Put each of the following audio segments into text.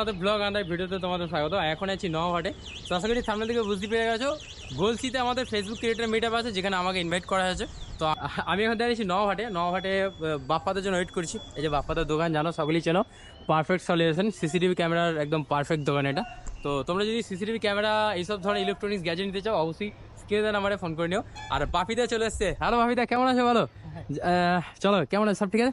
আমাদের blog under ভিডিওতে তোমাদের স্বাগত। এখন আছি নওহাটে। তো আশা করি সামনে থেকে বুঝতে পেরে গেছো গোলসিতে আমাদের ফেসবুক ক্রিয়েটার মিট আছে যেখানে আমাকে ইনভাইট করা হয়েছে। তো আমি এখন দাঁড়িয়েছি নওহাটে। আহ, বাপ্পাদের জন্য ওয়েট করছি। এই যে বাপ্পাদের দোকান জানো সকলেই চেনো। পারফেক্ট সলিউশন সিসিটিভি ক্যামেরার একদম পারফেক্ট দোকান এটা। তো তোমরা যদি সিসিটিভি ক্যামেরা এইসব ধরনের ইলেকট্রনিক্স গ্যাজেট নিতে চাও অবশ্যই স্ক্রিনে নাম্বারে ফোন করে নিও। আর পাপিদা চলে এসছে। হ্যালো পাপিদা কেমন আছো বলো? চলো কেমন আছে? সব ঠিক আছে?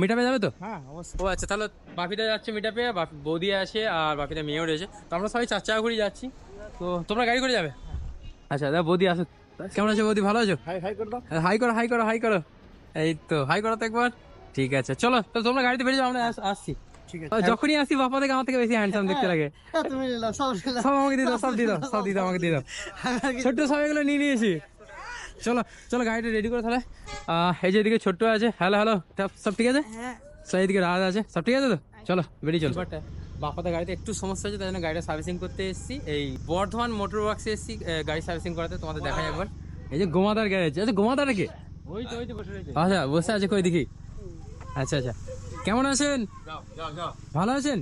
মিটাপে যাবে তো? হ্যাঁ ও আচ্ছা তাহলে বাপিদা যাচ্ছে মিটাপে বৌদি আছে আর বাপিদা মেয়েও রয়েছে তো আমরা সবাই চার চাকা করে যাচ্ছি। তো তোমরা গাড়ি করে যাবে? আচ্ছা দাদা বৌদি আসো কেমন আছো বৌদি ভালো আছো? হাই হাই করে হাই করো হাই করো হাই করো। এই তো হাই করো তো একবার। ঠিক আছে চলো তো তোমরা গাড়িতে বেরিয়ে যাও আমরা আসছি। যখনই আসি বাপা থেকে আমার থেকে বেশি হ্যান্ডসাম দেখতে লাগে। হ্যাঁ, সব সব আমাকে দিয়ে দাও সব দিয়ে দাও সব দিয়ে দাও আমাকে দিয়ে দাও। ছোট্ট সব এগুলো নিয়ে নিয়েছি চলো চলো গাড়িটা রেডি করে তাহলে। এই যে এদিকে ছোট্ট আছে। হ্যালো হ্যালো সব ঠিক আছে? সব এদিকে রাজ আছে। সব ঠিক আছে তো? চলো বেরিয়ে চলো। বাপাতে গাড়িতে একটু সমস্যা আছে তাই জন্য গাড়িটা সার্ভিসিং করতে এসেছি। এই বর্ধমান মোটর ওয়ার্কসে এসেছি গাড়ি সার্ভিসিং করাতে। তোমাদের দেখাই একবার। এই যে গোমাদার গ্যারেজ আচ্ছা গোমাদার কে? ওই তো ওই তো বসে রয়েছে। আচ্ছা বসে আছে কই দেখি? আচ্ছা আচ্ছা। কেমন আছেন? ভালো আছেন?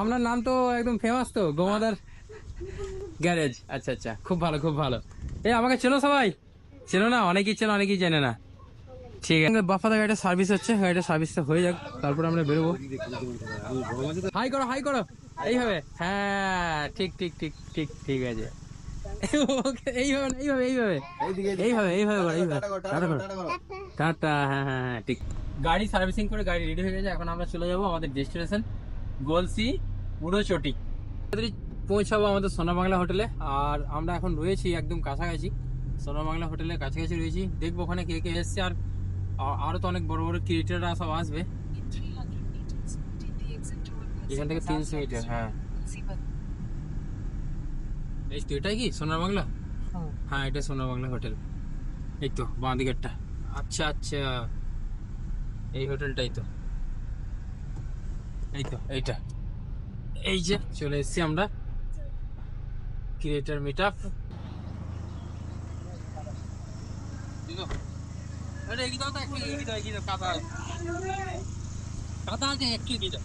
আপনার নাম তো একদম ফেমাস তো গোমাদার গ্যারেজ আচ্ছা আচ্ছা। খুব ভালো খুব ভালো। এই আমাকে চলো সবাই? চেনো না? অনেকেই চেনো, অনেকেই চেনে না। ঠিক আছে। বাফাদা গাড়িটা সার্ভিস হচ্ছে, গাড়িটা সার্ভিসটা হয়ে যাক, তারপর আমরা বেরোবো। হাই করো হাই করো। এইভাবে। হ্যাঁ ঠিক ঠিক ঠিক ঠিক ঠিক আছে। এইভাবে এইভাবে এইভাবে। এইভাবে এইভাবে এইভাবে। হ্যাঁ হ্যাঁ হ্যাঁ ঠিক। গাড়ি সার্ভিসিং করে গাড়ি রেডি হয়ে গেছে, এখন আমরা চলে যাব আমাদের পৌঁছাবো আমাদের সোনা বাংলা হোটেলে, আর আমরা এখন রয়েছি একদম কাছাকাছি। বাংলা হোটেলের কাছাকাছি রয়েছি। দেখব ওখানে কে কে এসছে আর আ- আরও তো অনেক বড় বড় ক্রিয়েটাররা সব আসবে। এখান থেকে তিনশো মিটার হ্যাঁ। এই তো এটাই কি? সোনার বাংলা হ্যাঁ এটা সোনার বাংলা হোটেল। এই তো বাঁ দিকেরটা আচ্ছা আচ্ছা। এই হোটেলটাই তো। এই তো এইটা। এই যে চলে এসেছি আমরা। Creator meet up. আরে এগিয়ে দাও তো একটু এগিয়ে দাও এগিয়ে দাও কাদা আছে। কাদা আছে একটু এগিয়ে দাও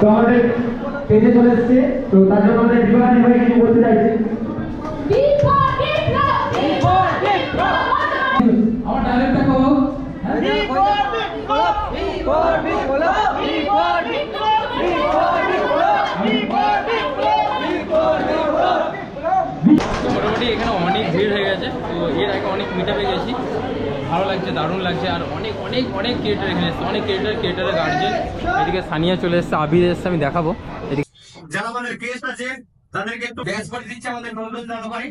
তো আমাদের পেজে চলে এসছে। তো তার জন্য আমাদের বিভাগ নির্বাহী কিছু বলতে চাইছি আমার ডায়লগটা কো মোটামুটি এখানে অনেক ভিড় হয়ে গেছে তো এর আগে অনেক মিটাপে গেছি। ভালো লাগছে দারুণ লাগছে। আর অনেক অনেক অনেক ক্রিয়েটার এখানে এসছে। অনেক ক্রিয়েটার ক্রিয়েটারের গার্জেন এদিকে সানিয়া চলে এসছে আবির এসছে আমি দেখাবো। এদিকে যারা আমাদের গেস্ট আছে তাদেরকে একটু গ্যাস করে দিচ্ছে আমাদের নন্দন দাদা ভাই।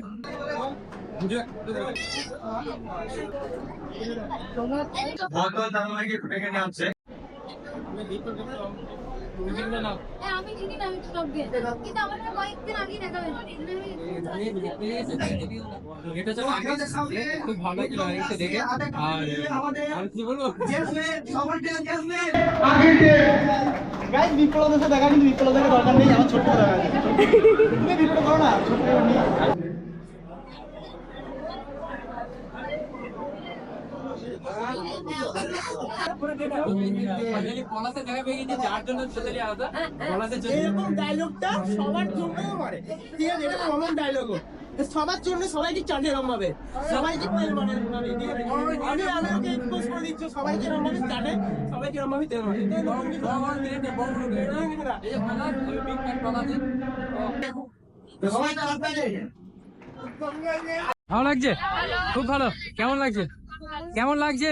নন্দন দাদা ভাইকে একটু ডেকে হচ্ছে হ্যাঁ, আমি চিনি না আমি সব কিন্তু আমার কয়েকদিন আগে দেখা এটা আগে খুব ভালো ছিল এসে দেখে আর আমি কি বলব গাইস বিপ্লব দেশে দেখা কিন্তু বিপ্লব দেখে দরকার নেই আমার ছোট্ট দেখা তুমি ভিডিওটা করো না ছোট্ট করে নিয়ে ফাইনালি পলাশে দেখা পেয়ে গেছি যার জন্য টোটালি আলাদা পলাশের জন্য এরকম ডায়লগটা সবার জন্যও করে। ঠিক আছে এটা কমন ডায়লগও সবার জন্য সবাইকে চাটে সবাইকে মানে মানে আমি এক্সপোজ করে দিচ্ছি চাটে তেল ভালো লাগছে। খুব ভালো। কেমন লাগছে? কেমন লাগছে?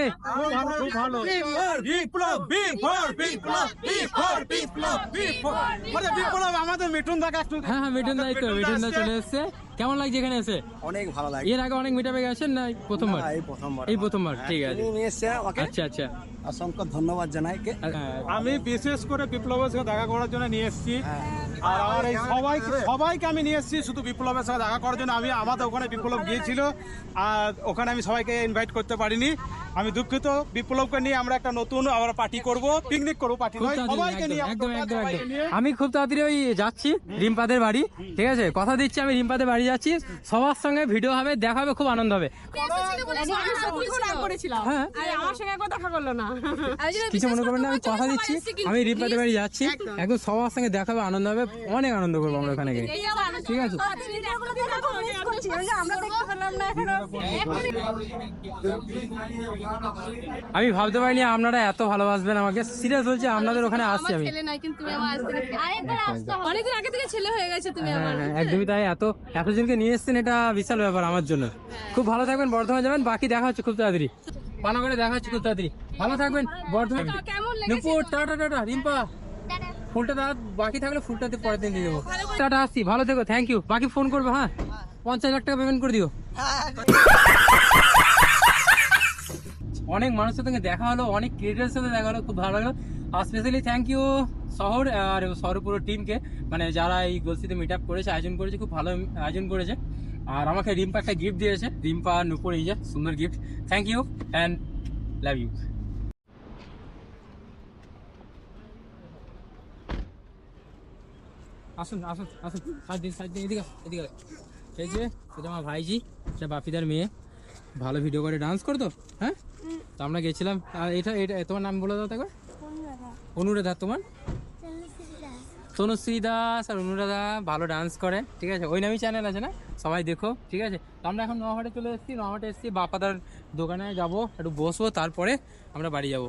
আমাদের মিঠুন দেখা একটু হ্যাঁ হ্যাঁ মিঠুন দাই তো মিঠুন দা চলে এসছে। কেমন লাগছে এখানে এসে? অনেক ভালো লাগে এর আগে অনেক মিটাপে গেছেন না প্রথমবার? এই প্রথমবার। এই প্রথমবার ঠিক আছে। আচ্ছা আচ্ছা। অসংখ্য ধন্যবাদ জানাই হ্যাঁ, আমি বিশেষ করে বিপ্লবের সাথে দেখা করার জন্য নিয়ে এসেছি। আর আমার এই সবাইকে সবাইকে আমি নিয়ে এসেছি শুধু বিপ্লবের সাথে দেখা করার জন্য। আমি আমাদের ওখানে বিপ্লব গিয়েছিল। আর ওখানে আমি সবাইকে ইনভাইট করতে পারিনি। আমি দুঃখিত বিপ্লবকে নিয়ে আমরা একটা নতুন আবার পার্টি করব পিকনিক করব পার্টি নয় সবাইকে নিয়ে একদম একদম একদম। আমি খুব তাড়াতাড়ি ওই যাচ্ছি রিম্পাদের বাড়ি ঠিক আছে? কথা দিচ্ছি আমি রিম্পাদের বাড়ি যাচ্ছি। সবার সঙ্গে ভিডিও হবে দেখা হবে খুব আনন্দ হবে। হ্যাঁ। কিছু মনে করবেন না আমি কথা দিচ্ছি আমি রিম্পাদের বাড়ি যাচ্ছি। একদম সবার সঙ্গে দেখা হবে আনন্দ হবে অনেক আনন্দ করব আমরা ওখানে গিয়ে। ঠিক আছে? আমরা দেখতে পেলাম না এখনও। আমি ভাবতে পারিনি আপনারা এত ভালোবাসবেন আমাকে। সিরিয়াস বলছি আপনাদের ওখানে আসছি আমি। আসতে হবে। অনেকদিন আগে থেকে ছেলে হয়ে গেছে তুমি হ্যাঁ আমার। হ্যাঁ একদমই তাই। এত এতজনকে নিয়ে এসছেন এটা বিশাল ব্যাপার আমার জন্য। খুব ভালো থাকবেন বর্ধমান যাবেন বাকি দেখা হচ্ছে খুব তাড়াতাড়ি। পানা করে দেখা হচ্ছে খুব তাড়াতাড়ি। ভালো থাকবেন বর্ধমান কেমন নুপুর টাটা টাটা রিম্পা। ফুলটা দাঁড়া বাকি থাকলে ফুলটাতে পরের দিন দিয়ে দেবো। টাটা আসছি। ভালো থেকো থ্যাংক ইউ বাকি ফোন করবে হ্যাঁ। পঞ্চাশ লাখ টাকা পেমেন্ট করে দিও। অনেক মানুষের সঙ্গে দেখা হলো, অনেক ক্রিয়েটারের সাথে দেখা হলো, খুব ভালো লাগল। আর স্পেশালি থ্যাংক ইউ শহর আর শহর পুরো টিমকে মানে যারা এই গোলসিতে মিট আপ করেছে, আয়োজন করেছে, খুব ভালো আয়োজন করেছে। আর আমাকে রিম্পা একটা গিফট দিয়েছে, রিম্পা নুপুর এই যে, সুন্দর gift thank you and love you আসুন আসুন আসুন। সাত দিন, সাইড দিন, এদিকে এদিকে এই যে এটা আমার ভাইজি এটা বাপিদার মেয়ে। ভালো ভিডিও করে ডান্স করতো? হ্যাঁ? তো আমরা গেছিলাম আর এটা এটা তোমার নাম বলে দাও তো একবার অনুরাধা তোমার? তনুশ্রী দাস আর অনুরাধা ভালো ডান্স করে ঠিক আছে? ওই নামই চ্যানেল আছে না? সবাই দেখো ঠিক আছে? তো আমরা এখন নোয়াহাটে চলে এসেছি নোয়াহাটে এসেছি বাপাদার দোকানে যাব একটু বসবো তারপরে আমরা বাড়ি যাব।